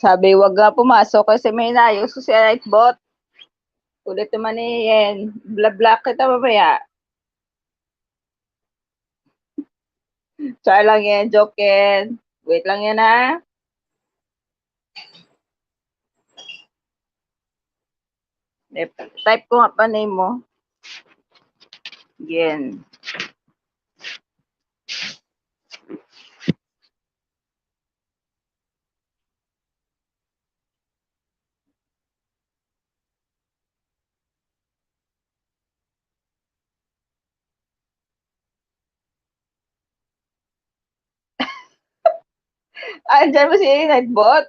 Sabi, wag nga pumasok kasi may inayos ko si Nightbot. Ulit naman eh, yan. Bla-bla kita mamaya. Char lang yan, joke yan. Wait lang yan ha. Type ko nga pa name mo. Yan. Dyan mo si Nightbot?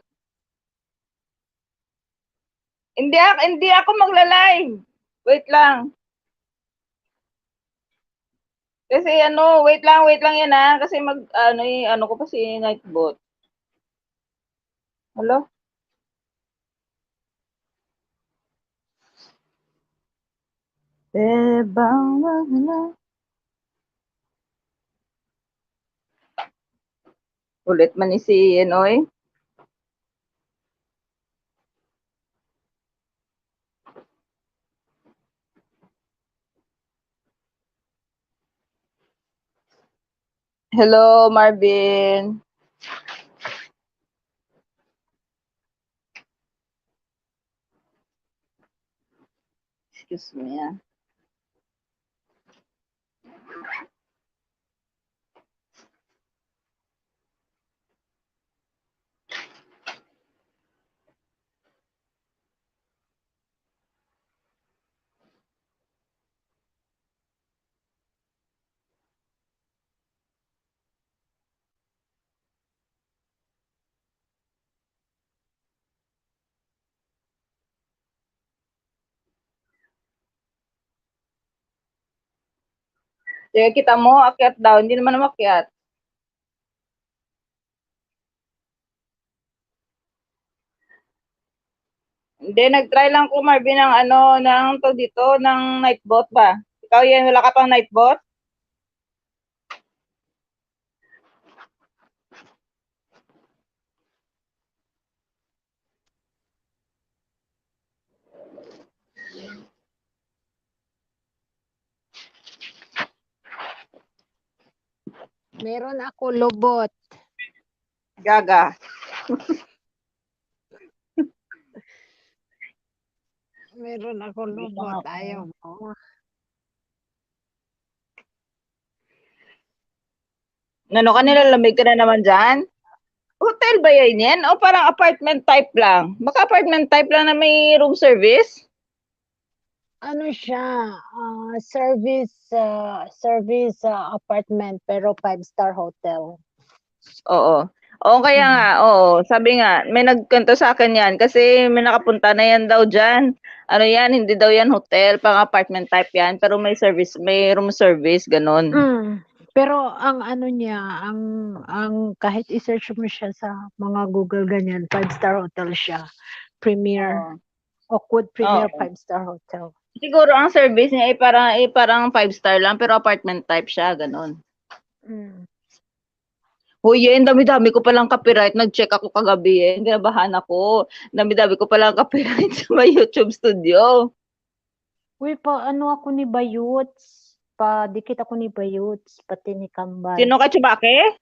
Hindi ako, hindi ako magla-live. Wait lang. Kasi ano, wait lang, wait lang yan ha. Kasi mag, ano, y- ano ko pa si Nightbot. Hello? Bebang wala. Ulit man si Enoy. Hello, Marvin. Excuse me. ah. Sige, kita mo, akyat daw. Hindi naman umakyat. Hindi, nag-try lang ko, Marvin, ng ano, ng to dito, ng nightbot ba? Ikaw yan, wala ka pang nightbot? Meron ako lobot. Gaga. Meron ako lobot. Ayaw mo. Ano ka nilalamig ka na naman dyan? Hotel ba yan yan? O parang apartment type lang? Baka apartment type lang na may room service? Ano siya? ah, service ah, service ah, apartment pero five-star hotel. Oo. Oo, kaya nga, oo. Sabi nga, may nagkanto sa akin yan kasi may nakapunta na yan daw dyan. Ano yan, hindi daw yan hotel, pang apartment type yan, pero may service, may room service, ganun. Mm. Pero ang ano niya, ang ang kahit i-search mo siya sa mga Google ganyan, five-star hotel siya. Premier, Oo. Oakwood Premier Oo. five-star hotel. Siguro ang service niya ay parang, ay parang five star lang, pero apartment type siya, ganun. Mm. Hoy, eh, dami-dami ko palang copyright. Nag-check ako kagabi eh. Ginabahan ako. Dami-dami ko palang copyright sa may YouTube studio. Uy, pa ano ako ni Bayuts? Pa dikit ako ni Bayuts, pati ni Kambal. Sino ka, Chubake?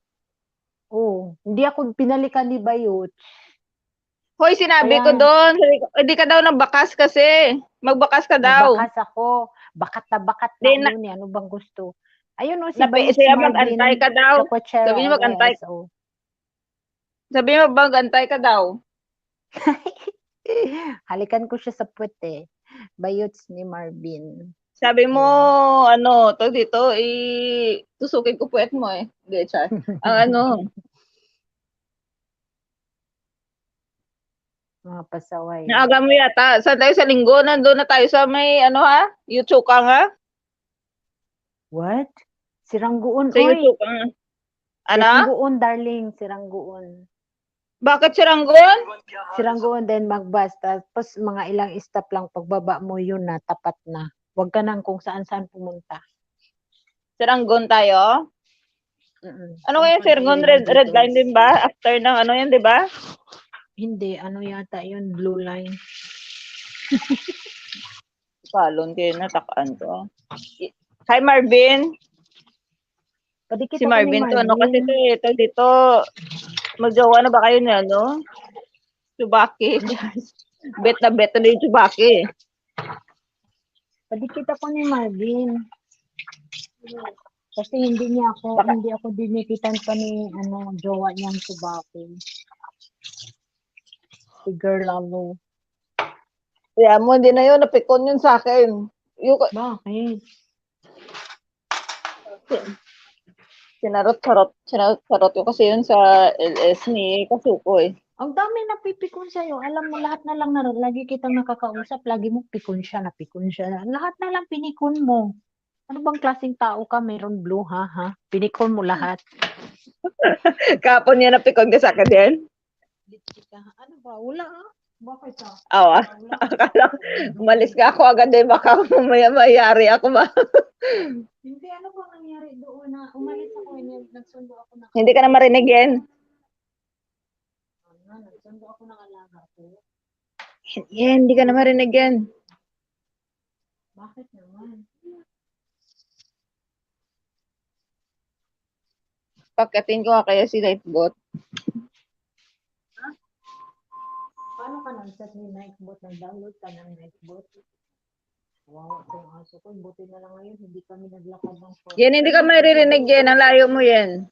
Oh, hindi ako pinalikan ni Bayuts. Hoy, sinabi Kaya ko doon. ko, Hindi ka daw nagbakas kasi. Magbakas ka daw. Bakas ako. Bakat na bakat na na- yun eh. Ano bang gusto? Ayun o, si Napi, Bayuts siya mag-antay ka daw. Sabi niya mag-antay. LS, oh. Sabi mo, mag-antay ka daw. Halikan ko siya sa puwet eh. Bayuts ni Marvin. Sabi mo, ano, to dito, i tusukin ko puwet mo eh. Hindi. Ang ano, Mga pasaway. naaga mo yata. Saan tayo sa linggo? Nandun na tayo sa may, ano ha? YouTube ka nga? What? Sirangguon. Sa Uy, YouTube ka nga. Ano? Sirangguon, darling. Sirangguon. Bakit siranggon? Sirangguon din magbas. Tapos mga ilang stop lang pagbaba mo yun na, tapat na. Huwag ka nang kung saan-saan pumunta. Siranggon tayo? Mm-mm. Ano kaya pa Red, red line din ba? After ng ano yan, di ba? Hindi, ano yata yun, blue line. Palon kayo natakaan to. Hi Marvin. Padikit Si ako ni Marvin to, ano kasi to eh. Dito, magjowa na ba kayo niya, no? Chubaki. bet na bet na yung Chubaki. Padikit ako ni Marvin. Kasi hindi niya ako, Baka- hindi ako dinikitan pa ni, ano, jowa niyang subaki. Girl lalo. Kaya mo, hindi na yun, napikon yun sa akin. Yung, Bakit? sinarot-sarot, sinarot-sarot ko kasi yun sa LS ni Kasuko eh. Ang dami na pipikon sa'yo. Alam mo, lahat na lang na lagi kitang nakakausap, lagi mo pikon siya, napikon siya. Lahat na lang pinikon mo. Ano bang klaseng tao ka? Mayroon blue, ha? ha? Pinikon mo lahat. Kapon niya napikon ka sa akin din. Litsika. Ano ba? Wala, ah. Bakit, ah? Awa. Wala. Akala, umalis ka ako agad eh, baka mamaya mayari ako ba? Hindi, ano ba nangyari doon na umalis ako, eh, nagsundo ako ng Hindi ka na marinig yan. ano, nagsundo ako ng alaga ko. Yan, hindi ka na marinig yan. Bakit naman? Pagkatin ko nga kaya si Lightbot. Nag-set ni Nightbot? Nag-download ka ng Nightbot? Wawa ko yung aso ko. Buti na lang ngayon, hindi kami naglakad ng phone. Yan, hindi ka maririnig yan. Ang layo mo yan.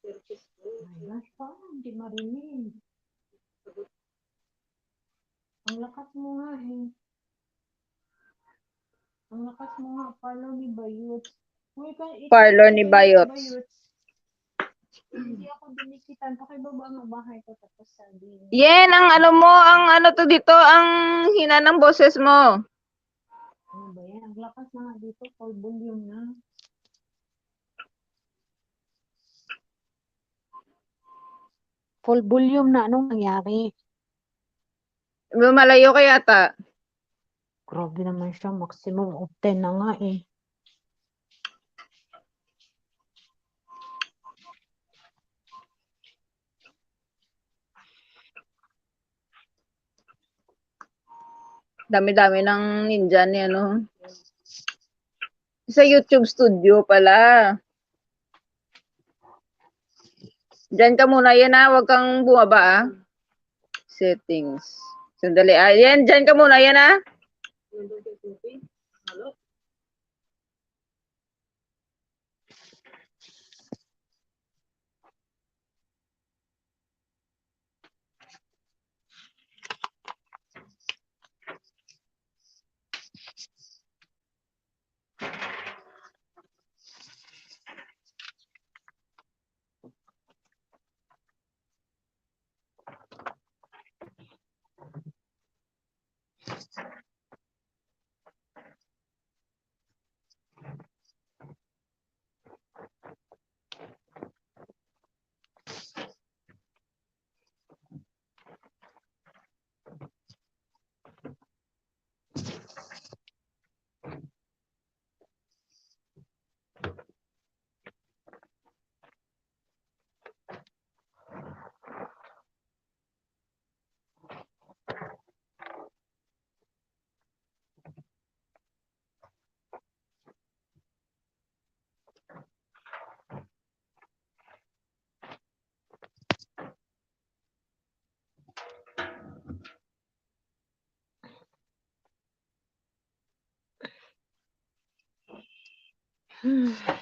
My gosh, paano hindi marinig? Ang lakas mo nga eh. Ang lakas mo nga, parlor ni Bayot. Uy, ka, Parlor ni Bayot. Hindi ako dinikitan. Pakibaba ang bahay ko tapos sabihin. Yan, ang ano mo, ang ano to dito, ang hina ng boses mo. Ano ba yan? Ang lakas na nga dito. Full volume na. Full volume na. Anong nangyari? Malayo kaya ta. Grabe naman siya. Maximum of 10 na nga eh. Dami-dami ng ninja ni ano. Sa YouTube studio pala. Diyan ka muna yan ha, huwag kang bumaba ah. Settings. Sandali ah. Yan, diyan ka muna yan ha. 嗯。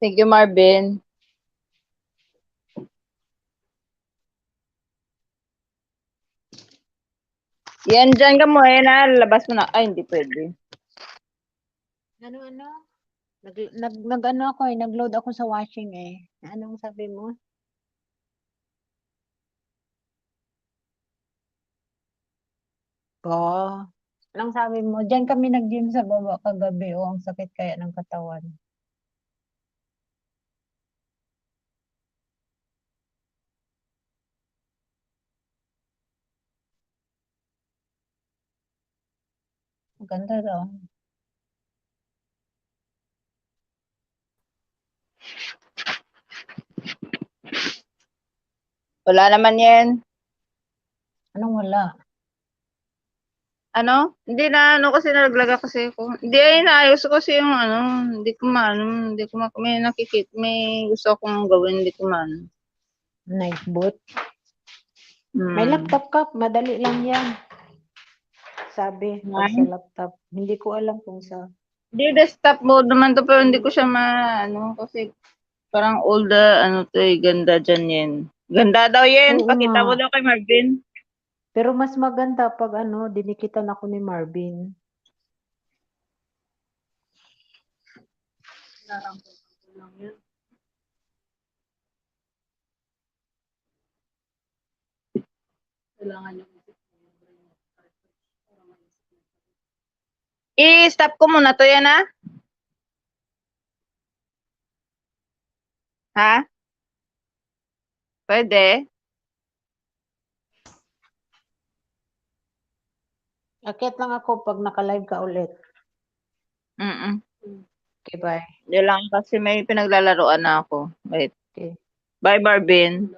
Thank you, Marvin. Yan, dyan ka mo. Eh, na, labas mo na. Ay, hindi pwede. Ano, ano? Nag, nag, nag ano ako eh, nag-load ako sa washing eh. Anong sabi mo? Oo. Anong sabi mo? Diyan kami nag-gym sa baba kagabi. Oh, ang sakit kaya ng katawan. Maganda daw. Wala naman yan. Anong wala? Ano? Hindi na, ano kasi nalaglaga kasi ako. Hindi, ay, naayos ko kasi yung ano, hindi ko maano, hindi ko ma, may nakikit, may gusto akong gawin, hindi ko maano. Night boot? Hmm. May laptop ka, madali lang yan. Sabi, pag sa laptop. Hindi ko alam kung sa... Hindi, desktop mode naman to, pero hindi ko siya maano, kasi parang old, ah, ano to eh, ganda dyan yan. Ganda daw yan, Oo pakita nga. mo daw kay Marvin. Pero mas maganda pag ano, dinikitan ako ni Marvin. I-stop ko muna to yan, ha? Ha? Pwede? Akit lang ako pag naka-live ka ulit. Mm-mm. Okay, bye. Yan lang kasi may pinaglalaroan na ako. Wait. Okay. Bye, Marvin.